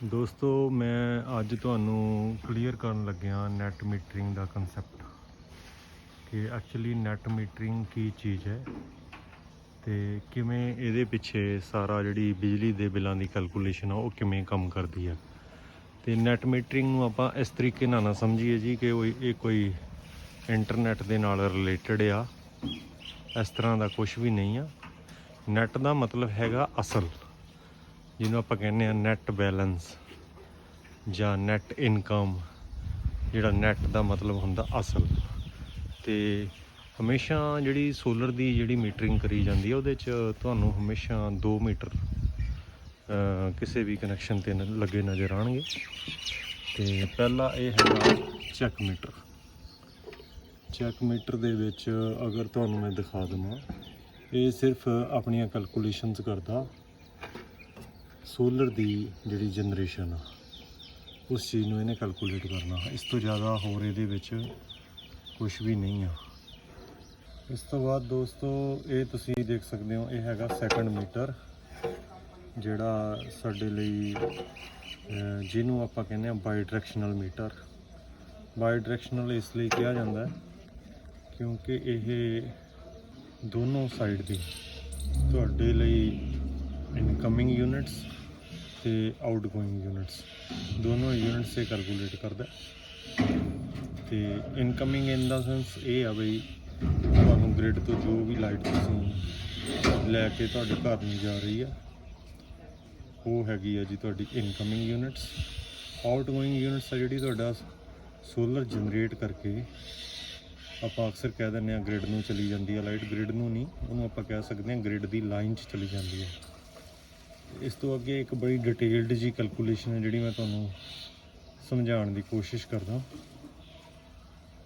ਦੋਸਤੋ, ਮੈਂ ਅੱਜ ਤੁਹਾਨੂੰ ਕਲੀਅਰ ਕਰਨ ਲੱਗਿਆ ਨੈਟ ਮੀਟਰਿੰਗ ਦਾ ਕਨਸੈਪਟ ਕਿ ਐਕਚੁਅਲੀ ਨੈਟ ਮੀਟਰਿੰਗ ਕੀ ਚੀਜ਼ ਹੈ ਤੇ ਕਿਵੇਂ ਇਹਦੇ ਪਿੱਛੇ ਸਾਰਾ ਜਿਹੜੀ ਬਿਜਲੀ ਦੇ ਬਿੱਲਾਂ ਦੀ ਕੈਲਕੂਲੇਸ਼ਨ ਆ, ਉਹ ਕਿਵੇਂ ਕੰਮ ਕਰਦੀ ਹੈ ਤੇ ਨੈਟ ਮੀਟਰਿੰਗ ਨੂੰ ਆਪਾਂ ਇਸ ਤਰੀਕੇ ਨਾਲ ਨਾ ਸਮਝੀਏ ਜੀ ਕਿ ਉਹ ਇਹ ਕੋਈ ਇੰਟਰਨੈਟ ਦੇ ਨਾਲ ਰਿਲੇਟਡ ਆ, ਇਸ ਤਰ੍ਹਾਂ ਦਾ ਕੁਝ ਵੀ ਨਹੀਂ ਆ। ਨੈਟ ਦਾ ਮਤਲਬ ਹੈਗਾ ਅਸਲ। ਜਿਹਨੂੰ ਆਪਾਂ ਕਹਿੰਦੇ ਆ ਨੈਟ ਬੈਲੈਂਸ ਜਾਂ ਨੈਟ ਇਨਕਮ ਜਿਹੜਾ ਨੈਟ ਦਾ ਮਤਲਬ ਹੁੰਦਾ ਅਸਲ। ਤੇ ਹਮੇਸ਼ਾ ਜਿਹੜੀ ਸੋਲਰ ਦੀ ਜਿਹੜੀ ਮੀਟਰਿੰਗ ਕਰੀ ਜਾਂਦੀ ਹੈ ਉਹਦੇ 'ਚ ਤੁਹਾਨੂੰ ਹਮੇਸ਼ਾ 2 ਮੀਟਰ ਕਿਸੇ ਵੀ ਕਨੈਕਸ਼ਨ ਤੇ ਲੱਗੇ ਨਜ਼ਰ ਆਣਗੇ ਤੇ ਪਹਿਲਾ ਇਹ ਹੈਗਾ ਚੈੱਕ ਮੀਟਰ ਚੈੱਕ ਮੀਟਰ ਦੇ ਵਿੱਚ ਅਗਰ ਤੁਹਾਨੂੰ ਮੈਂ ਦਿਖਾ ਦਵਾਂ, ਇਹ ਸਿਰਫ ਆਪਣੀਆਂ ਕੈਲਕੂਲੇਸ਼ਨਸ ਕਰਦਾ। ਸੋਲਰ ਦੀ ਜਿਹੜੀ ਜਨਰੇਸ਼ਨ ਆ, ਉਸ ਚੀਜ਼ ਨੂੰ ਇਹਨੇ ਕੈਲਕੂਲੇਟ ਕਰਨਾ। ਇਸ ਤੋਂ ਜ਼ਿਆਦਾ ਹੋਰ ਇਹਦੇ ਵਿੱਚ ਕੁਝ ਵੀ ਨਹੀਂ ਆ। ਇਸ ਤੋਂ ਬਾਅਦ ਦੋਸਤੋ, ਇਹ ਤੁਸੀਂ ਦੇਖ ਸਕਦੇ ਹੋ, ਇਹ ਹੈਗਾ ਸੈਕੰਡ ਮੀਟਰ ਜਿਹੜਾ ਸਾਡੇ ਲਈ ਜਿਹਨੂੰ ਆਪਾਂ ਕਹਿੰਦੇ ਆ bidirectional meter bidirectional ਇਸ ਲਈ ਕਿਹਾ ਜਾਂਦਾ ਹੈ, ਕਿਉਂਕਿ ਇਹ ਦੋਨੋਂ ਸਾਈਡ ਦੀ ਤੁਹਾਡੇ ਲਈ ਇਨਕਮਿੰਗ ਯੂਨਿਟਸ ਤੇ ਆਊਟਗੋਇੰਗ ਯੂਨਿਟਸ ਦੋਨੋਂ ਯੂਨਿਟਸ ਸੇ ਕੈਲਕੂਲੇਟ ਕਰਦਾ ਹੈ। ਤੇ ਇਨਕਮਿੰਗ ਇਨ ਦਾ ਸੈਂਸ ਇਹ ਆ ਬਈ, ਤੁਹਾਨੂੰ ਗ੍ਰਿਡ ਤੋਂ ਜੋ ਵੀ ਲਾਈਟ ਤੁਸੀਂ ਲੈ ਕੇ ਤੁਹਾਡੇ ਘਰ ਨੂੰ ਜਾ ਰਹੀ ਆ, ਉਹ ਹੈਗੀ ਆ ਜੀ ਤੁਹਾਡੀ ਇਨਕਮਿੰਗ ਯੂਨਿਟਸ ਆਊਟਗੋਇੰਗ ਯੂਨਿਟਸ ਆ ਜਿਹੜੀ ਤੁਹਾਡਾ ਸੋਲਰ ਜਨਰੇਟ ਕਰਕੇ ਆਪਾਂ ਅਕਸਰ ਕਹਿ ਦਿੰਦੇ ਆ ਗ੍ਰਿਡ ਨੂੰ ਚਲੀ ਜਾਂਦੀ ਆ ਲਾਈਟ ਗ੍ਰਿਡ ਨੂੰ ਨਹੀਂ, ਉਹਨੂੰ ਆਪਾਂ ਕਹਿ ਸਕਦੇ ਹਾਂ ਗ੍ਰਿਡ ਦੀ ਲਾਈਨ 'ਚ ਚਲੀ ਜਾਂਦੀ ਹੈ ਇਸ ਤੋਂ ਅੱਗੇ ਇੱਕ ਬੜੀ ਡਿਟੇਲਡ ਜੀ ਕੈਲਕੂਲੇਸ਼ਨ ਹੈ ਜਿਹੜੀ ਮੈਂ ਤੁਹਾਨੂੰ ਸਮਝਾਉਣ ਦੀ ਕੋਸ਼ਿਸ਼ ਕਰਦਾ